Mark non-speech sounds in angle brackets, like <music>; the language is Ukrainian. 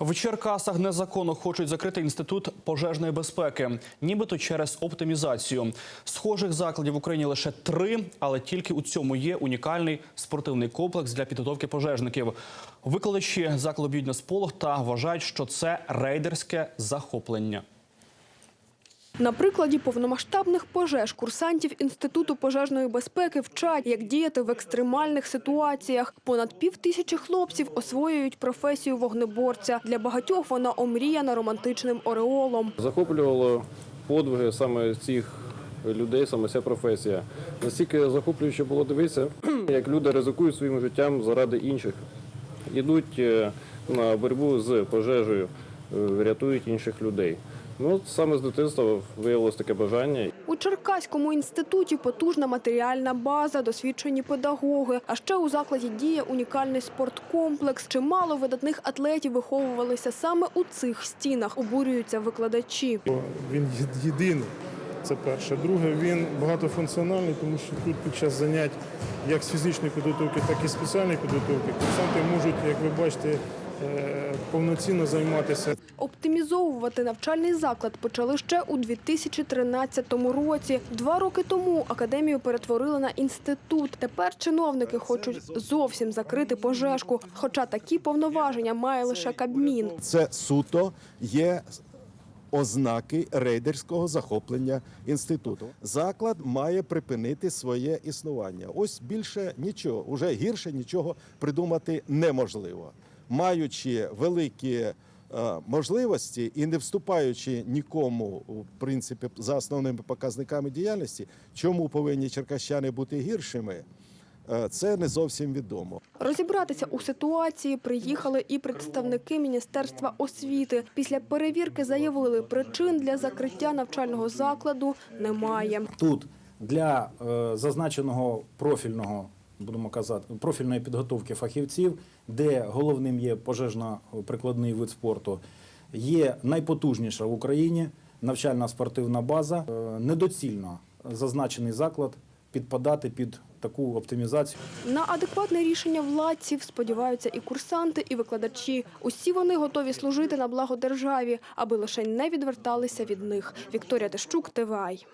В Черкасах незаконно хочуть закрити інститут пожежної безпеки, нібито через оптимізацію. Схожих закладів в Україні лише три, але тільки у цьому є унікальний спортивний комплекс для підготовки пожежників. Викладачі закладу б'ють на сполох та вважають, що це рейдерське захоплення. На прикладі повномасштабних пожеж курсантів Інституту пожежної безпеки вчать, як діяти в екстремальних ситуаціях. Понад пів тисячі хлопців освоюють професію вогнеборця. Для багатьох вона омріяна романтичним ореолом. Захоплювало подвиги саме цих людей, саме ця професія. Настільки захоплююче було дивитися, <clears throat> як люди ризикують своїм життям заради інших. Ідуть е, на боротьбу з пожежею, е, рятують інших людей. Ну, саме з дитинства виявилось таке бажання. У Черкаському інституті потужна матеріальна база, досвідчені педагоги. А ще у закладі діє унікальний спорткомплекс. Чимало видатних атлетів виховувалися саме у цих стінах. Обурюються викладачі. Він єдиний. Це перше. Друге, він багатофункціональний, тому що тут під час занять як з фізичної підготовки, так і спеціальної підготовки курсанти можуть, як ви бачите, повноцінно займатися. Оптимізовувати навчальний заклад почали ще у 2013 році. Два роки тому академію перетворили на інститут. Тепер чиновники хочуть зовсім закрити пожежку. Хоча такі повноваження має лише Кабмін. це суто є ознаки рейдерського захоплення інституту. Заклад має припинити своє існування. Ось більше нічого, уже гірше нічого придумати неможливо. Маючи великі е, можливості і не вступаючи нікому в принципі за основними показниками діяльності, чому повинні черкащани бути гіршими, е, це не зовсім відомо. Розібратися у ситуації приїхали і представники Міністерства освіти. Після перевірки заявили, причин для закриття навчального закладу немає. Тут для е, зазначеного профільного, будемо казати, профільної підготовки фахівців, де головним є пожежно-прикладний вид спорту, є найпотужніша в Україні навчальна спортивна база. Е, недоцільно зазначений заклад підпадати під таку оптимізацію. На адекватне рішення владців сподіваються і курсанти, і викладачі. Усі вони готові служити на благо державі, аби лише не відверталися від них. Вікторія Тищук, ТВАЙ.